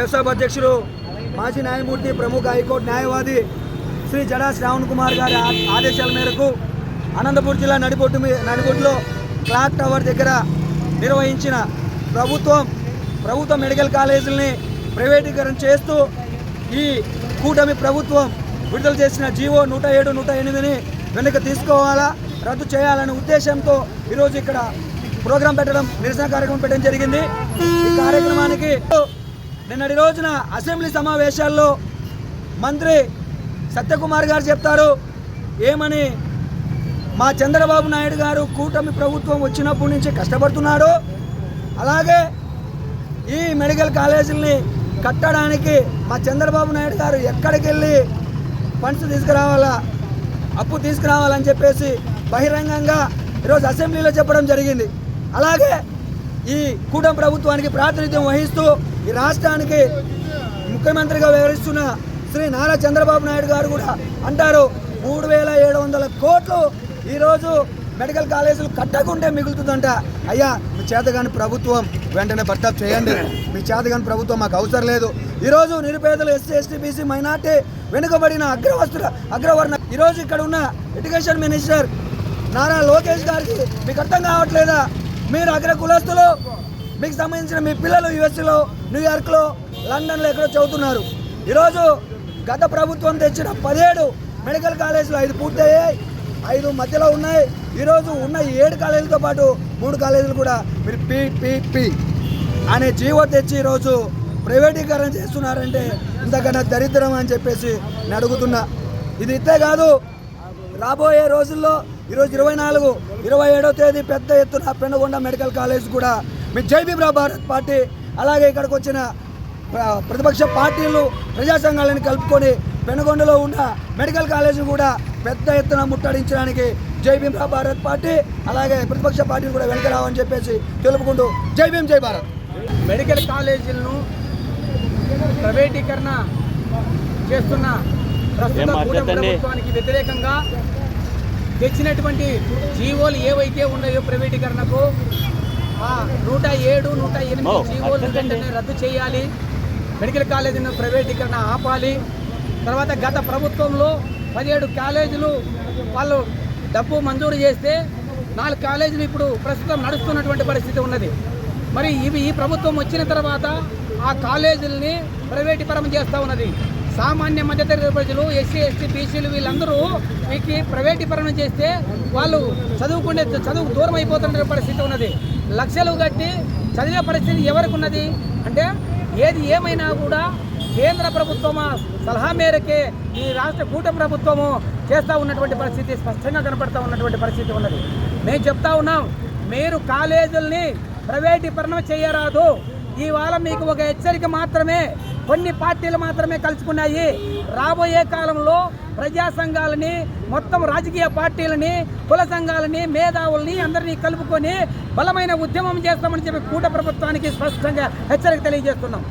వ్యవసాయ అధ్యక్షుడు మాజీ న్యాయమూర్తి ప్రముఖ హైకోర్టు న్యాయవాది శ్రీ జడా శ్రావణ్ కుమార్ గారి ఆదేశాల మేరకు అనంతపూర్ జిల్లా నడిబొట్టు మీ నడిబొట్టులో క్లాక్ టవర్ దగ్గర నిర్వహించిన ప్రభుత్వం ప్రభుత్వ మెడికల్ కాలేజీలని ప్రైవేటీకరణ చేస్తూ ఈ కూటమి ప్రభుత్వం విడుదల చేసిన జీవో నూట ఏడు నూట ఎనిమిదిని వెనక్కి తీసుకోవాలా రద్దు చేయాలనే ఉద్దేశంతో ఈరోజు ఇక్కడ ప్రోగ్రాం పెట్టడం నిరసన కార్యక్రమం పెట్టడం జరిగింది. ఈ కార్యక్రమానికి నిన్నటి రోజున అసెంబ్లీ సమావేశాల్లో మంత్రి సత్యకుమార్ గారు చెప్తారు ఏమని మా చంద్రబాబు నాయుడు గారు కూటమి ప్రభుత్వం వచ్చినప్పటి నుంచి కష్టపడుతున్నాడు? అలాగే ఈ మెడికల్ కాలేజీలని కట్టడానికి మా చంద్రబాబు నాయుడు గారు ఎక్కడికి వెళ్ళి ఫండ్స్ తీసుకురావాలా? అప్పు తీసుకురావాలని చెప్పేసి బహిరంగంగా ఈరోజు అసెంబ్లీలో చెప్పడం జరిగింది. అలాగే ఈ కూటమి ప్రభుత్వానికి ప్రాతినిధ్యం వహిస్తూ ఈ రాష్ట్రానికి ముఖ్యమంత్రిగా వ్యవహరిస్తున్న శ్రీ నారా చంద్రబాబు నాయుడు గారు కూడా అంటారు మూడు వేల ఏడు వందల కోట్లు ఈరోజు మెడికల్ కాలేజీలు కట్టకుంటే మిగులుతుందంట. అయ్యా మీ చేతగాని ప్రభుత్వం వెంటనే భర్తప్ చేయండి. మీ చేతగాని ప్రభుత్వం మాకు అవసరం లేదు. ఈరోజు నిరుపేదలు ఎస్సీ ఎస్టీ బీసీ మైనార్టీ వెనుకబడిన అగ్రవస్తుల అగ్రవర్ణ ఈరోజు ఇక్కడ ఉన్న ఎడ్యుకేషన్ మినిస్టర్ నారా లోకేష్ గారికి మీకు అర్థం కావట్లేదా? మీరు అగ్ర కులస్తులు మీకు సంబంధించిన మీ పిల్లలు యుఎస్లో న్యూయార్క్లో లండన్లో ఎక్కడో చదువుతున్నారు. ఈరోజు గత ప్రభుత్వం తెచ్చిన పదిహేడు మెడికల్ కాలేజీలు ఐదు పూర్తయ్యాయి ఐదు మధ్యలో ఉన్నాయి. ఈరోజు ఉన్న ఈ ఏడు కాలేజీలతో పాటు మూడు కాలేజీలు కూడా మీరు పిపిపి అనే జీవో తెచ్చి ఈరోజు ప్రైవేటీకరణ చేస్తున్నారంటే ఇంతకన్నా దరిద్రం అని చెప్పేసి నేను అడుగుతున్నా. ఇది ఇంతే కాదు. రాబోయే రోజుల్లో ఈరోజు ఇరవై నాలుగు ఇరవై ఏడో తేదీ పెద్ద ఎత్తున పెనుగొండ మెడికల్ కాలేజ్ కూడా మీ జై భీమ్ రా భారత్ పార్టీ అలాగే ఇక్కడికి వచ్చిన ప్ర- ప్రతిపక్ష పార్టీలు ప్రజా సంఘాలను కలుపుకొని పెనుగొండలో ఉన్న మెడికల్ కాలేజీ కూడా పెద్ద ఎత్తున ముట్టడించడానికి జై భీమ్ భారత్ పార్టీ అలాగే ప్రతిపక్ష పార్టీలు కూడా వెనక రావని చెప్పేసి తెలుపుకుంటూ జై భీమ్ జై భారత్. మెడికల్ కాలేజీలను ప్రైవేటీకరణ చేస్తున్న ప్రస్తుత ప్రభుత్వానికి వ్యతిరేకంగా తెచ్చినటువంటి జీవోలు ఏవైతే ఉన్నాయో ప్రైవేటీకరణకు నూట ఏడు నూట ఎనిమిది జీవోలు వెంటనే రద్దు చేయాలి. మెడికల్ కాలేజీని ప్రైవేటీకరణ ఆపాలి. తర్వాత గత ప్రభుత్వంలో పదిహేడు కాలేజీలు వాళ్ళు డబ్బు మంజూరు చేస్తే నాలుగు కాలేజీలు ఇప్పుడు ప్రస్తుతం నడుస్తున్నటువంటి పరిస్థితి ఉన్నది. మరి ఇవి ఈ ప్రభుత్వం వచ్చిన తర్వాత ఆ కాలేజీలని ప్రైవేటీకరణ చేస్తూ ఉన్నది. సామాన్య మధ్యతరగతి ప్రజలు ఎస్సీ ఎస్టీ బీసీలు వీళ్ళందరూ వీటికి ప్రైవేటీకరణ చేస్తే వాళ్ళు చదువుకునే చదువుకు దూరం అయిపోతున్న పరిస్థితి ఉన్నది. లక్షలు కట్టి చదివే పరిస్థితి ఎవరికి ఉన్నది అంటే ఏది ఏమైనా కూడా కేంద్ర ప్రభుత్వం సలహా మేరకే ఈ రాష్ట్ర కూటమి ప్రభుత్వము చేస్తూ ఉన్నటువంటి పరిస్థితి స్పష్టంగా కనపడతా ఉన్నటువంటి పరిస్థితి ఉన్నది. మేము చెప్తా ఉన్నాం మీరు కాలేజీల్ని ప్రైవేటీకరణ చేయరాదు. ఇవాళ మీకు ఒక హెచ్చరిక మాత్రమే కొన్ని పార్టీలు మాత్రమే కలుసుకున్నాయి. రాబోయే కాలంలో ప్రజా సంఘాలని మొత్తం రాజకీయ పార్టీలని కుల సంఘాలని మేధావుల్ని అందరినీ కలుపుకొని బలమైన ఉద్యమం చేస్తామని చెప్పి కూట ప్రభుత్వానికి స్పష్టంగా హెచ్చరిక తెలియజేస్తున్నాం.